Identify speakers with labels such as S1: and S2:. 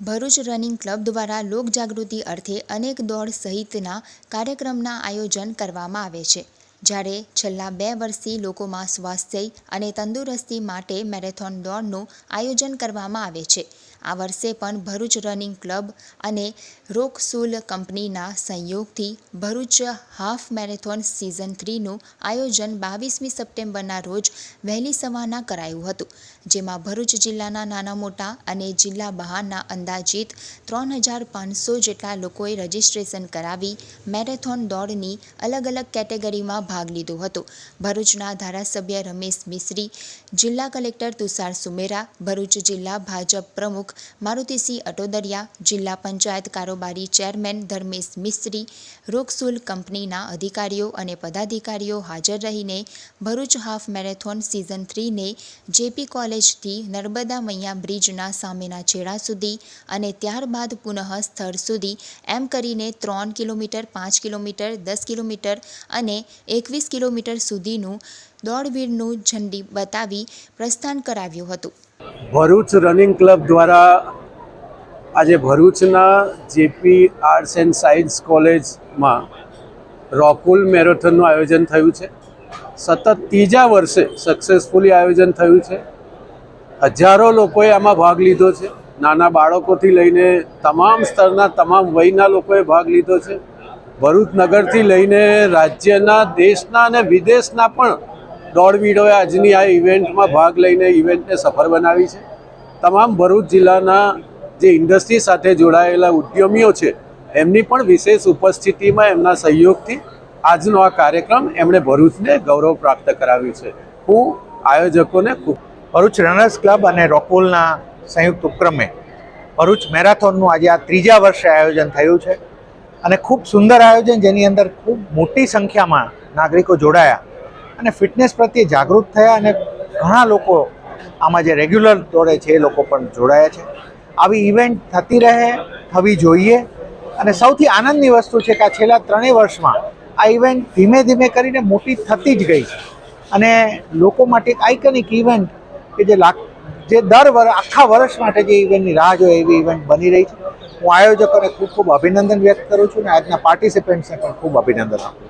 S1: Bharuch running club દ્વારા લોકજાગૃતિ અર્થે અનેક દોડ સહિતના કાર્યક્રમના આયોજન કરવામાં આવે છે. જ્યારે છેલ્લા બે વર્ષથી લોકોમાં સ્વાસ્થ્ય અને તંદુરસ્તી માટે મેરેથોન દોડનું આયોજન કરવામાં આવે છે. આ વર્ષે પણ ભરૂચ રનિંગ ક્લબ અને રોકસુલ કંપનીના સંયોગથી ભરૂચ હાફ મેરેથોન સિઝન થ્રીનું આયોજન બાવીસમી સપ્ટેમ્બરના રોજ વહેલી સવારના કરાયું હતું, જેમાં ભરૂચ જિલ્લાના નાના મોટા અને જિલ્લા બહારના અંદાજિત ત્રણ હજાર પાંચસો જેટલા લોકોએ રજિસ્ટ્રેશન કરાવી મેરેથોન દોડની અલગ અલગ કેટેગરીમાં ભાગ લીધો હતો. ભરૂચના ધારાસભ્ય રમેશ મિશ્રી, જિલ્લા કલેક્ટર તુષાર સુમેરા, ભરૂચ જિલ્લા ભાજપ પ્રમુખ મારુતિસિંહ અટોદરિયા, જિલ્લા પંચાયત કારોબારી ચેરમેન ધર્મેશ મિશ્રી, રોકસુલ કંપનીના અધિકારીઓ અને પદાધિકારીઓ હાજર રહીને ભરૂચ હાફ મેરેથોન સિઝન થ્રીને જેપી કોલેજથી નર્મદા મૈયા બ્રિજના સામેના છેડા સુધી અને ત્યારબાદ પુનઃ સ્થળ સુધી એમ કરીને ત્રણ કિલોમીટર, પાંચ કિલોમીટર, દસ કિલોમીટર અને એકવીસ કિલોમીટર સુધીનું દોડવીરનું ઝંડી બતાવી પ્રસ્થાન કરાવ્યું હતું.
S2: ભરૂચ રનિંગ ક્લબ દ્વારા આજે ભરૂચના જેપી આર્ટ્સ એન્ડ સાયન્સ કોલેજમાં રોકુલ મેરેથોનનું આયોજન થયું છે. સતત ત્રીજા વર્ષે સક્સેસફુલી આયોજન થયું છે. હજારો લોકોએ આમાં ભાગ લીધો છે. નાના બાળકોથી લઈને તમામ સ્તરના તમામ વયના લોકોએ ભાગ લીધો છે. ભરૂચ નગરથી લઈને રાજ્યના, દેશના અને વિદેશના પણ દોડવીડોએ આજની આ ઇવેન્ટમાં ભાગ લઈને ઇવેન્ટને સફળ બનાવી છે. તમામ ભરૂચ જિલ્લાના જે ઇન્ડસ્ટ્રી સાથે જોડાયેલા ઉદ્યમીઓ છે, એમની પણ વિશેષ ઉપસ્થિતિમાં એમના સહયોગથી આજનો આ કાર્યક્રમ એમણે ભરૂચને ગૌરવ પ્રાપ્ત કરાવ્યું છે. હું આયોજકોને
S3: ભરૂચ રનર્સ ક્લબ અને રોકોલના સંયુક્ત ઉપક્રમે ભરૂચ મેરાથોનનું આજે આ ત્રીજા વર્ષે આયોજન થયું છે. અને ખૂબ સુંદર આયોજન જેની અંદર ખૂબ મોટી સંખ્યામાં નાગરિકો જોડાયા અને ફિટનેસ પ્રત્યે જાગૃત થયા અને ઘણા લોકો આમાં જે રેગ્યુલર દોડે છે એ લોકો પણ જોડાયા છે. આવી ઇવેન્ટ થતી રહે, થવી જોઈએ અને સૌથી આનંદની વસ્તુ છે કે આ છેલ્લા ત્રણેય વર્ષમાં આ ઇવેન્ટ ધીમે ધીમે કરીને મોટી થતી જ ગઈ છે. અને લોકો માટે એક આઇકનિક ઇવેન્ટ કે જે લાખ, જે દર વર્ષ આખા વર્ષ માટે જે ઇવેન્ટની રાહ જોઈએ એવી ઇવેન્ટ બની રહી છે. હું આયોજકોને ખૂબ ખૂબ અભિનંદન વ્યક્ત કરું છું અને આજના પાર્ટિસિપન્ટ્સને પણ ખૂબ અભિનંદન આપું